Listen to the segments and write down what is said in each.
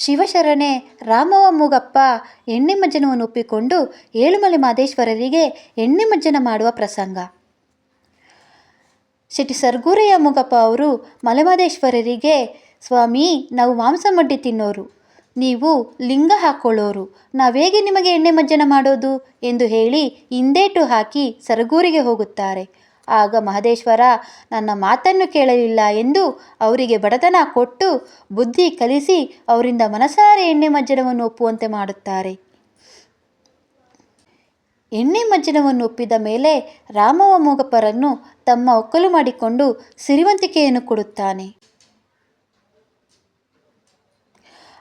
ಶಿವಶರಣೆ, ರಾಮವ ಮೂಗಪ್ಪ ಎಣ್ಣೆ ಮಜ್ಜನವನ್ನು ಒಪ್ಪಿಕೊಂಡು ಏಳುಮಲೆ ಮಾದೇಶ್ವರರಿಗೆ ಎಣ್ಣೆ ಮಜ್ಜನ ಮಾಡುವ ಪ್ರಸಂಗ. ಶೆಟ್ಟಿ ಸರ್ಗೂರಯ್ಯ ಮೂಗಪ್ಪ ಅವರು ಮಲೆಮಹದೇಶ್ವರರಿಗೆ ಸ್ವಾಮಿ, ನಾವು ಮಾಂಸ ಮಡ್ಡಿ ತಿನ್ನೋರು. ನೀವು ಲಿಂಗ ಹಾಕ್ಕೊಳ್ಳೋರು ನಾವೇಗೆ ನಿಮಗೆ ಎಣ್ಣೆ ಮಜ್ಜನ ಮಾಡೋದು? ಎಂದು ಹೇಳಿ ಹಿಂದೇಟು ಹಾಕಿ ಸರಗೂರಿಗೆ ಹೋಗುತ್ತಾರೆ. ಆಗ ಮಹದೇಶ್ವರ, ನನ್ನ ಮಾತನ್ನು ಕೇಳಲಿಲ್ಲ ಎಂದು ಅವರಿಗೆ ಬಡತನ ಕೊಟ್ಟು ಬುದ್ಧಿ ಕಲಿಸಿ ಅವರಿಂದ ಮನಸಾರೆ ಎಣ್ಣೆ ಮಜ್ಜನವನ್ನು ಒಪ್ಪುವಂತೆ ಮಾಡುತ್ತಾರೆ. ಎಣ್ಣೆ ಮಜ್ಜನವನ್ನು ಒಪ್ಪಿದ ಮೇಲೆ ರಾಮವ ಮೂಗಪ್ಪರನ್ನು ತಮ್ಮ ಒಕ್ಕಲು ಮಾಡಿಕೊಂಡು ಸಿರಿವಂತಿಕೆಯನ್ನು ಕೊಡುತ್ತಾನೆ.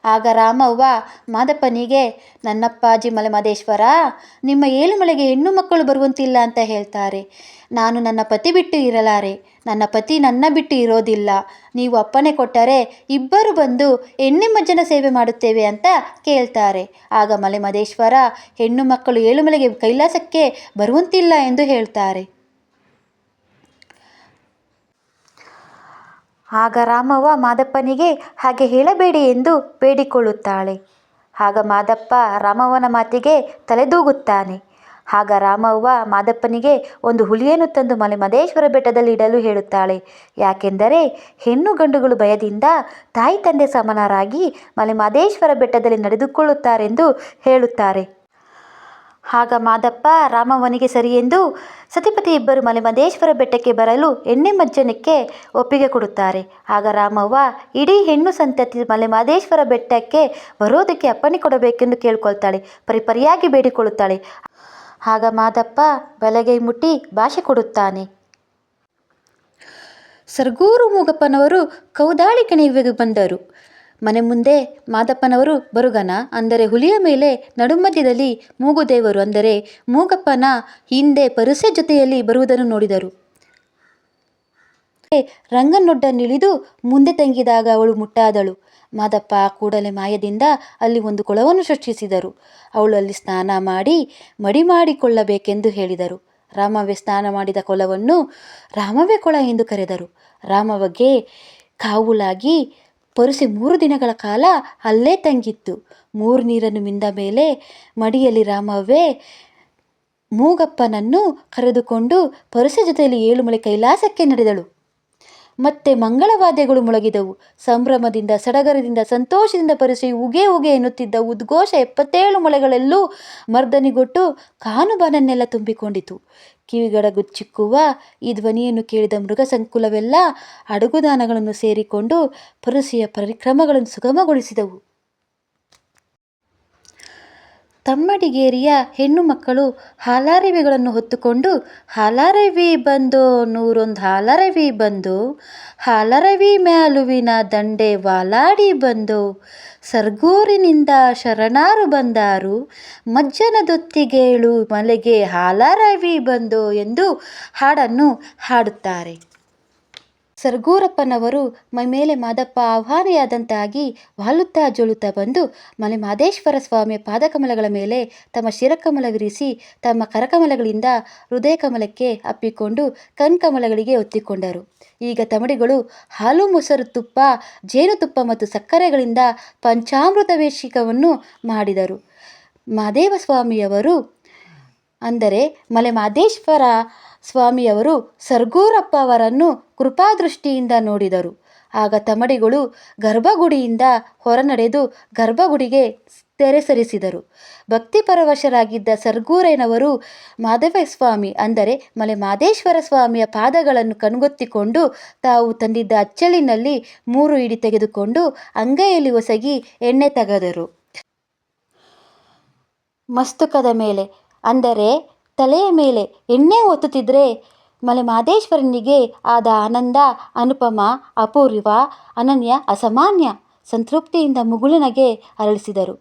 ಆಗ ರಾಮವ್ವ ಮಾದಪ್ಪನಿಗೆ, ನನ್ನಪ್ಪಾಜಿ ಮಲೆಮದೇಶ್ವರ ನಿಮ್ಮ ಏಳುಮಲೆಗೆ ಹೆಣ್ಣು ಮಕ್ಕಳು ಬರುವಂತಿಲ್ಲ ಅಂತ ಹೇಳ್ತಾರೆ. ನಾನು ನನ್ನ ಪತಿ ಬಿಟ್ಟು ಇರಲಾರೆ. ನನ್ನ ಪತಿ ನನ್ನ ಬಿಟ್ಟು ಇರೋದಿಲ್ಲ. ನೀವು ಅಪ್ಪನೆ ಕೊಟ್ಟರೆ ಇಬ್ಬರು ಬಂದು ಎಣ್ಣೆ ಮಜ್ಜನ ಸೇವೆ ಮಾಡುತ್ತೇವೆ ಅಂತ ಕೇಳ್ತಾರೆ. ಆಗ ಮಲೆಮದೇಶ್ವರ ಹೆಣ್ಣು ಮಕ್ಕಳು ಏಳುಮಲೆಗೆ ಕೈಲಾಸಕ್ಕೆ ಬರುವಂತಿಲ್ಲ ಎಂದು ಹೇಳ್ತಾರೆ. ಆಗ ರಾಮವ್ವ ಮಾದಪ್ಪನಿಗೆ ಹಾಗೆ ಹೇಳಬೇಡಿ ಎಂದು ಬೇಡಿಕೊಳ್ಳುತ್ತಾಳೆ. ಆಗ ಮಾದಪ್ಪ ರಾಮವ್ವನ ಮಾತಿಗೆ ತಲೆದೂಗುತ್ತಾನೆ. ಆಗ ರಾಮವ್ವ ಮಾದಪ್ಪನಿಗೆ ಒಂದು ಹುಲಿಯನ್ನು ತಂದು ಮಲೆ ಮದೇಶ್ವರ ಬೆಟ್ಟದಲ್ಲಿ ಇಡಲು ಹೇಳುತ್ತಾಳೆ. ಯಾಕೆಂದರೆ ಹೆಣ್ಣು ಗಂಡುಗಳು ಭಯದಿಂದ ತಾಯಿ ತಂದೆ ಸಮನರಾಗಿ ಮಲೆ ಮಾದೇಶ್ವರ ಬೆಟ್ಟದಲ್ಲಿ ನಡೆದುಕೊಳ್ಳುತ್ತಾರೆಂದು ಹೇಳುತ್ತಾರೆ. ಆಗ ಮಾದಪ್ಪ, ರಾಮವ್ವನಿಗೆ ಸರಿ ಎಂದು ಸತಿಪತಿ ಇಬ್ಬರು ಮಲೆಮಹದೇಶ್ವರ ಬೆಟ್ಟಕ್ಕೆ ಬರಲು ಎಣ್ಣೆ ಮಜ್ಜನಕ್ಕೆ ಒಪ್ಪಿಗೆ ಕೊಡುತ್ತಾರೆ. ಆಗ ರಾಮವ್ವ, ಇಡೀ ಹೆಣ್ಣು ಸಂತತಿ ಮಲೆಮಹದೇಶ್ವರ ಬೆಟ್ಟಕ್ಕೆ ಬರೋದಕ್ಕೆ ಅಪ್ಪಣೆ ಕೊಡಬೇಕೆಂದು ಕೇಳ್ಕೊಳ್ತಾಳೆ, ಪರಿಪರಿಯಾಗಿ ಬೇಡಿಕೊಳ್ಳುತ್ತಾಳೆ. ಆಗ ಮಾದಪ್ಪ ಬಲಗೈ ಮುಟ್ಟಿ ಭಾಷೆ ಕೊಡುತ್ತಾನೆ. ಸರ್ಗೂರು ಮೂಗಪ್ಪನವರು ಕೌದಾಳಿ ಕಣಿವೆಗೆ ಬಂದರು. ಮನೆ ಮುಂದೆ ಮಾದಪ್ಪನವರು ಬರುಗನ, ಅಂದರೆ ಹುಲಿಯ ಮೇಲೆ ನಡುಮಧ್ಯದಲ್ಲಿ ಮೂಗುದೇವರು, ಅಂದರೆ ಮೂಗಪ್ಪನ ಹಿಂದೆ ಪರುಸೆ ಜೊತೆಯಲ್ಲಿ ಬರುವುದನ್ನು ನೋಡಿದರು. ರಂಗನೊಡ್ಡನ್ನಿಳಿದು ಮುಂದೆ ತಂಗಿದಾಗ ಅವಳು ಮುಟ್ಟಾದಳು. ಮಾದಪ್ಪ ಕೂಡಲೇ ಮಾಯದಿಂದ ಅಲ್ಲಿ ಒಂದು ಕೊಳವನ್ನು ಸೃಷ್ಟಿಸಿದರು. ಅವಳು ಅಲ್ಲಿ ಸ್ನಾನ ಮಾಡಿ ಮಡಿ ಮಾಡಿಕೊಳ್ಳಬೇಕೆಂದು ಹೇಳಿದರು. ರಾಮವೇ ಸ್ನಾನ ಮಾಡಿದ ಕೊಳವನ್ನು ರಾಮವೇ ಕೊಳ ಎಂದು ಕರೆದರು. ರಾಮವಗೆ ಕಾವುಲಾಗಿ ಪೊರಸೆ ಮೂರು ದಿನಗಳ ಕಾಲ ಅಲ್ಲೇ ತಂಗಿತ್ತು. ಮೂರು ನೀರನ್ನು ಮಿಂದ ಮೇಲೆ ಮಡಿಯಲ್ಲಿ ರಾಮವೇ ಮೂಗಪ್ಪನನ್ನು ಕರೆದುಕೊಂಡು ಪೊರಸೆ ಜೊತೆಯಲ್ಲಿ ಏಳುಮಲೆ ಕೈಲಾಸಕ್ಕೆ ನಡೆದಳು. ಮತ್ತೆ ಮಂಗಳವಾದ್ಯಗಳು ಮೊಳಗಿದವು. ಸಂಭ್ರಮದಿಂದ, ಸಡಗರದಿಂದ, ಸಂತೋಷದಿಂದ ಪರಿಸೆಯು ಉಗೆ ಉಗೆ ಎನ್ನುತ್ತಿದ್ದ ಉದ್ಘೋಷ ಎಪ್ಪತ್ತೇಳು ಮೊಳೆಗಳಲ್ಲೂ ಮರ್ದನಿಗೊಟ್ಟು ಕಾನುಬಾನನ್ನೆಲ್ಲ ತುಂಬಿಕೊಂಡಿತು. ಕಿವಿಗಡಗುಚ್ಚಿಕ್ಕುವ ಈ ಧ್ವನಿಯನ್ನು ಕೇಳಿದ ಮೃಗ ಸಂಕುಲವೆಲ್ಲ ಅಡುಗುದಾನಗಳನ್ನು ಸೇರಿಕೊಂಡು ಪರುಸೆಯ ಪರಿಕ್ರಮಗಳನ್ನು ಸುಗಮಗೊಳಿಸಿದವು. ತಮ್ಮಡಿಗೇರಿಯ ಹೆಣ್ಣು ಮಕ್ಕಳು ಹಾಲಾರವಿಗಳನ್ನು ಹೊತ್ತುಕೊಂಡು, ಹಾಲಾರವಿ ಬಂದು, ನೂರೊಂದು ಹಾಲರವಿ ಬಂದು, ಹಾಲರವಿ ಮ್ಯಾಲುವಿನ ದಂಡೆ ವಾಲಾಡಿ ಬಂದು, ಸರ್ಗೂರಿನಿಂದ ಶರಣಾರು ಬಂದಾರು ಮಜ್ಜನದೊತ್ತಿಗೇಳು ಮಲೆಗೆ ಹಾಲಾರವಿ ಬಂದು ಎಂದು ಹಾಡನ್ನು ಹಾಡುತ್ತಾರೆ. ಸರ್ಗೂರಪ್ಪನವರು ಮೈಮೇಲೆ ಮಾದಪ್ಪ ಆಹ್ವಾನಿಯಾದಂತಾಗಿ ವಾಲುತ್ತಾ ಜೋಳುತ್ತಾ ಬಂದು ಮಲೆ ಮಾದೇಶ್ವರ ಸ್ವಾಮಿಯ ಪಾದಕಮಲಗಳ ಮೇಲೆ ತಮ್ಮ ಶಿರಕಮಲವಿರಿಸಿ ತಮ್ಮ ಕರಕಮಲಗಳಿಂದ ಹೃದಯ ಕಮಲಕ್ಕೆ ಅಪ್ಪಿಕೊಂಡು ಕಣ್ಕಮಲಗಳಿಗೆ ಒತ್ತಿಕೊಂಡರು. ಈಗ ತಮಡಿಗಳು ಹಾಲು, ಮೊಸರು, ತುಪ್ಪ ಜೇನುತುಪ್ಪ ಮತ್ತು ಸಕ್ಕರೆಗಳಿಂದ ಪಂಚಾಮೃತವೇಶಿಕವನ್ನು ಮಾಡಿದರು. ಮಾದೇವ ಸ್ವಾಮಿಯವರು ಅಂದರೆ ಮಲೆ ಮಾದೇಶ್ವರ ಸ್ವಾಮಿಯವರು ಸರ್ಗೂರಪ್ಪ ಅವರನ್ನು ಕೃಪಾದೃಷ್ಟಿಯಿಂದ ನೋಡಿದರು. ಆಗ ತಮಡಿಗಳು ಗರ್ಭಗುಡಿಯಿಂದ ಹೊರನಡೆದು ಗರ್ಭಗುಡಿಗೆ ತೆರೆ ಸರಿಸಿದರು ಭಕ್ತಿಪರವಶರಾಗಿದ್ದ ಸರ್ಗೂರೈನವರು, ಮಾಧವಸ್ವಾಮಿ, ಅಂದರೆ ಮಲೆ ಮಾದೇಶ್ವರ ಸ್ವಾಮಿಯ ಪಾದಗಳನ್ನು ಕಣ್ಗೊತ್ತಿಕೊಂಡು ತಾವು ತಂದಿದ್ದ ಅಚ್ಚಲಿನಲ್ಲಿ ಮೂರು ಇಡಿ ತೆಗೆದುಕೊಂಡು ಅಂಗೈಯಲ್ಲಿ ಒಸಗಿ ಎಣ್ಣೆ ತೆಗೆದರು. ಮಸ್ತಕದ ಮೇಲೆ, ಅಂದರೆ ತಲೆಯ ಮೇಲೆ ಎಣ್ಣೆ ಒತ್ತುತ್ತಿದ್ದರೆ ಮಲೆ ಮಾದೇಶ್ವರನಿಗೆ ಆದ ಆನಂದ, ಅನುಪಮ, ಅಪೂರ್ವ, ಅನನ್ಯ, ಅಸಾಮಾನ್ಯ ಸಂತೃಪ್ತಿಯಿಂದ ಮುಗುಳನಗೆ ಅರಳಿಸಿದರು.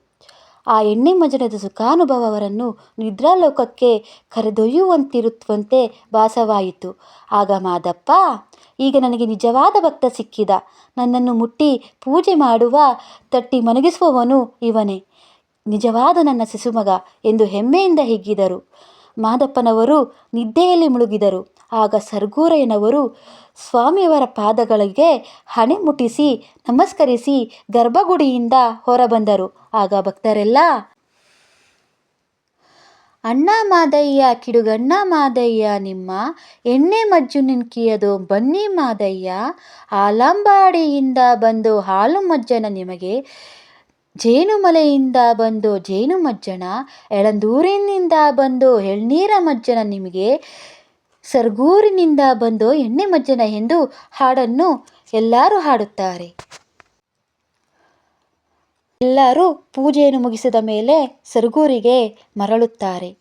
ಆ ಎಣ್ಣೆ ಮಜನದ ಸುಖಾನುಭವ ಅವರನ್ನು ನಿದ್ರಾಲೋಕಕ್ಕೆ ಕರೆದೊಯ್ಯುವಂತಿರುತ್ತಂತೆ ಭಾಸವಾಯಿತು. ಆಗ ಮಾದಪ್ಪ, ಈಗ ನನಗೆ ನಿಜವಾದ ಭಕ್ತ ಸಿಕ್ಕಿದ. ನನ್ನನ್ನು ಮುಟ್ಟಿ ಪೂಜೆ ಮಾಡುವ, ತಟ್ಟಿ ಮನಗಿಸುವವನು ಇವನೇ. ನಿಜವಾದ ನನ್ನ ಶಿಶುಮಗ ಎಂದು ಹೆಮ್ಮೆಯಿಂದ ಹಿಗ್ಗಿದರು. ಮಾದಪ್ಪನವರು ನಿದ್ದೆಯಲ್ಲಿ ಮುಳುಗಿದರು. ಆಗ ಸರ್ಗೂರಯ್ಯನವರು ಸ್ವಾಮಿಯವರ ಪಾದಗಳಿಗೆ ಹಣೆ ಮುಟ್ಟಿಸಿ ನಮಸ್ಕರಿಸಿ ಗರ್ಭಗುಡಿಯಿಂದ ಹೊರಬಂದರು. ಆಗ ಭಕ್ತರೆಲ್ಲ, ಅಣ್ಣ ಮಾದಯ್ಯ, ಕಿಡುಗಣ್ಣ ಮಾದಯ್ಯ, ನಿಮ್ಮ ಎಣ್ಣೆ ಮಜ್ಜು ನಿನ್ಕಿಯದು, ಬನ್ನಿ ಮಾದಯ್ಯ. ಆಲಂಬಾಡಿಯಿಂದ ಬಂದು ಹಾಲು ಮಜ್ಜನ ನಿಮಗೆ ಜೇನುಮಲೆಯಿಂದ ಬಂದು ಜೇನು ಮಜ್ಜನ, ಎಳಂದೂರಿನಿಂದ ಬಂದು ಎಳ್ನೀರ ಮಜ್ಜನ ನಿಮಗೆ ಸರ್ಗೂರಿನಿಂದ ಬಂದು ಎಣ್ಣೆ ಮಜ್ಜನ ಎಂದು ಹಾಡನ್ನು ಎಲ್ಲರೂ ಹಾಡುತ್ತಾರೆ. ಎಲ್ಲರೂ ಪೂಜೆಯನ್ನು ಮುಗಿಸಿದ ಮೇಲೆ ಸರ್ಗೂರಿಗೆ ಮರಳುತ್ತಾರೆ.